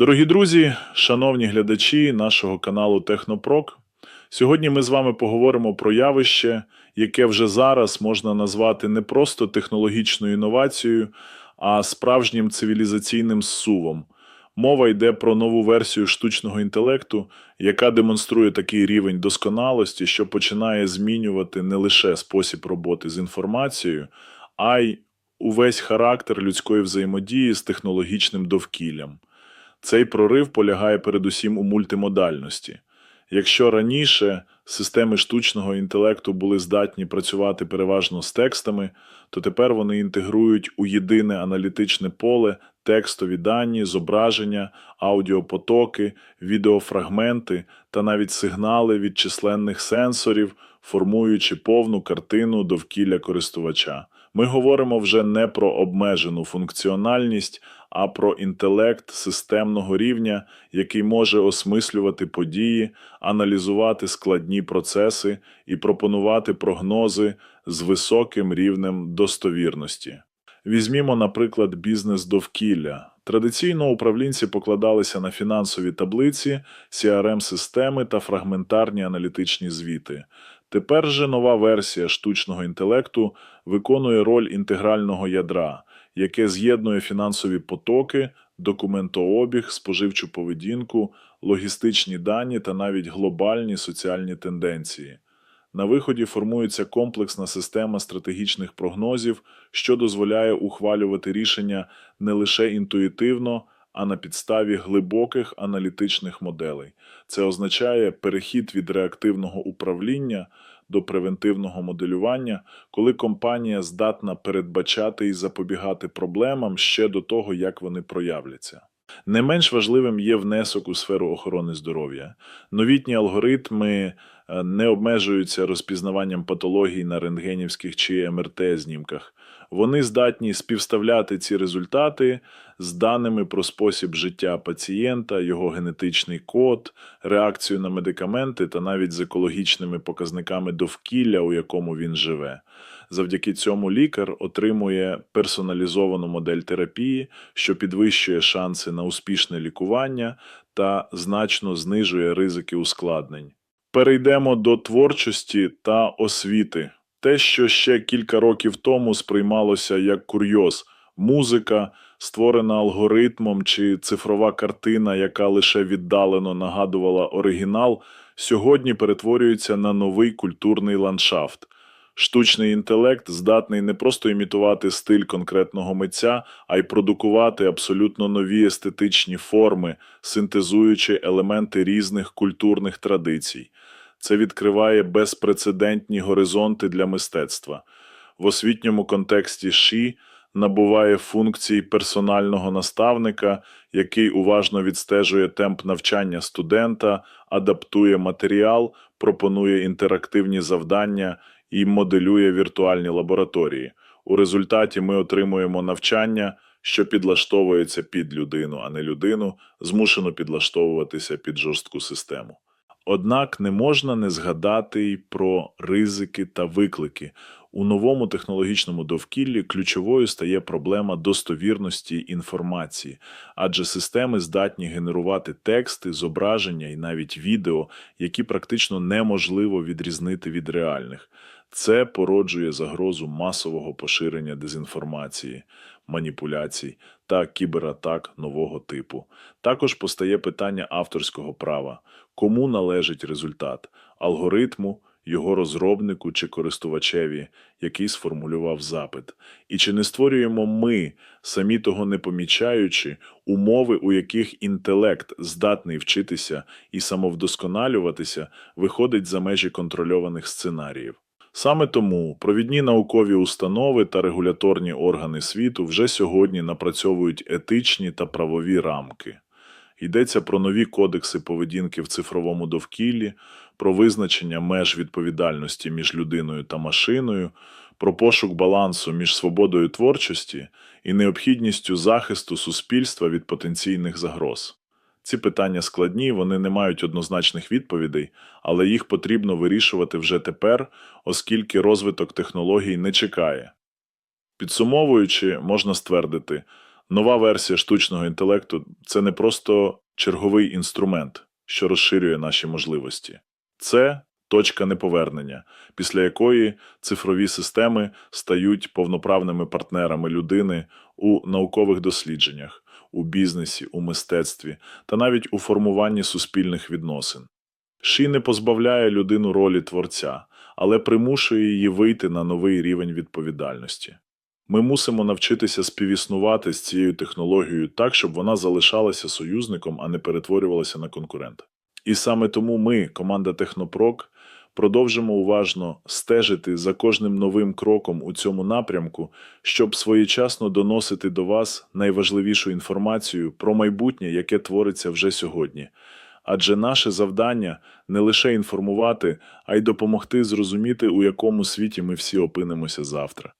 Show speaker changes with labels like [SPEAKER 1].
[SPEAKER 1] Дорогі друзі, шановні глядачі нашого каналу Технопрок, сьогодні ми з вами поговоримо про явище, яке вже зараз можна назвати не просто технологічною інновацією, а справжнім цивілізаційним зсувом. Мова йде про нову версію штучного інтелекту, яка демонструє такий рівень досконалості, що починає змінювати не лише спосіб роботи з інформацією, а й увесь характер людської взаємодії з технологічним довкіллям. Цей прорив полягає передусім у мультимодальності. Якщо раніше системи штучного інтелекту були здатні працювати переважно з текстами, то тепер вони інтегрують у єдине аналітичне поле текстові дані, зображення, аудіопотоки, відеофрагменти та навіть сигнали від численних сенсорів, формуючи повну картину довкілля користувача. Ми говоримо вже не про обмежену функціональність, а про інтелект системного рівня, який може осмислювати події, аналізувати складні процеси і пропонувати прогнози з високим рівнем достовірності. Візьмімо, наприклад, бізнес довкілля. Традиційно управлінці покладалися на фінансові таблиці, CRM-системи та фрагментарні аналітичні звіти. Тепер же нова версія штучного інтелекту виконує роль інтегрального ядра, яке з'єднує фінансові потоки, документообіг, споживчу поведінку, логістичні дані та навіть глобальні соціальні тенденції. На виході формується комплексна система стратегічних прогнозів, що дозволяє ухвалювати рішення не лише інтуїтивно, а на підставі глибоких аналітичних моделей. Це означає перехід від реактивного управління до превентивного моделювання, коли компанія здатна передбачати і запобігати проблемам ще до того, як вони проявляться. Не менш важливим є внесок у сферу охорони здоров'я. Новітні алгоритми е, не обмежуються розпізнаванням патологій на рентгенівських чи МРТ-знімках. Вони здатні співставляти ці результати з даними про спосіб життя пацієнта, його генетичний код, реакцію на медикаменти та навіть з екологічними показниками довкілля, у якому він живе. Завдяки цьому лікар отримує персоналізовану модель терапії, що підвищує шанси на успішне лікування та значно знижує ризики ускладнень. Перейдемо до творчості та освіти. Те, що ще кілька років тому сприймалося як курйоз, музика, створена алгоритмом чи цифрова картина, яка лише віддалено нагадувала оригінал, сьогодні перетворюється на новий культурний ландшафт. Штучний інтелект здатний не просто імітувати стиль конкретного митця, а й продукувати абсолютно нові естетичні форми, синтезуючи елементи різних культурних традицій. Це відкриває безпрецедентні горизонти для мистецтва. В освітньому контексті ШІ набуває функції персонального наставника, який уважно відстежує темп навчання студента, адаптує матеріал, пропонує інтерактивні завдання і моделює віртуальні лабораторії. У результаті ми отримуємо навчання, що підлаштовується під людину, а не людину, змушено підлаштовуватися під жорстку систему. Однак не можна не згадати й про ризики та виклики. У новому технологічному довкіллі ключовою стає проблема достовірності інформації, адже системи здатні генерувати тексти, зображення і навіть відео, які практично неможливо відрізнити від реальних. Це породжує загрозу масового поширення дезінформації, маніпуляцій та кібератак нового типу. Також постає питання авторського права, кому належить результат алгоритму, його розробнику чи користувачеві, який сформулював запит. І чи не створюємо ми, самі того не помічаючи, умови, у яких інтелект здатний вчитися і самовдосконалюватися, виходить за межі контрольованих сценаріїв. Саме тому провідні наукові установи та регуляторні органи світу вже сьогодні напрацьовують етичні та правові рамки. Йдеться про нові кодекси поведінки в цифровому довкіллі, про визначення меж відповідальності між людиною та машиною, про пошук балансу між свободою творчості і необхідністю захисту суспільства від потенційних загроз. Ці питання складні, вони не мають однозначних відповідей, але їх потрібно вирішувати вже тепер, оскільки розвиток технологій не чекає. Підсумовуючи, можна ствердити, Нова версія штучного інтелекту це не просто черговий інструмент, що розширює наші можливості. Це точка неповернення, після якої цифрові системи стають повноправними партнерами людини у наукових дослідженнях, у бізнесі, у мистецтві та навіть у формуванні суспільних відносин. Ші не позбавляє людину ролі творця, але примушує її вийти на новий рівень відповідальності. Ми мусимо навчитися співіснувати з цією технологією так, щоб вона залишалася союзником, а не перетворювалася на конкурента. І саме тому ми, команда Технопрок, продовжимо уважно стежити за кожним новим кроком у цьому напрямку, щоб своєчасно доносити до вас найважливішу інформацію про майбутнє, яке твориться вже сьогодні. Адже наше завдання не лише інформувати, а й допомогти зрозуміти, у якому світі ми всі опинимося завтра.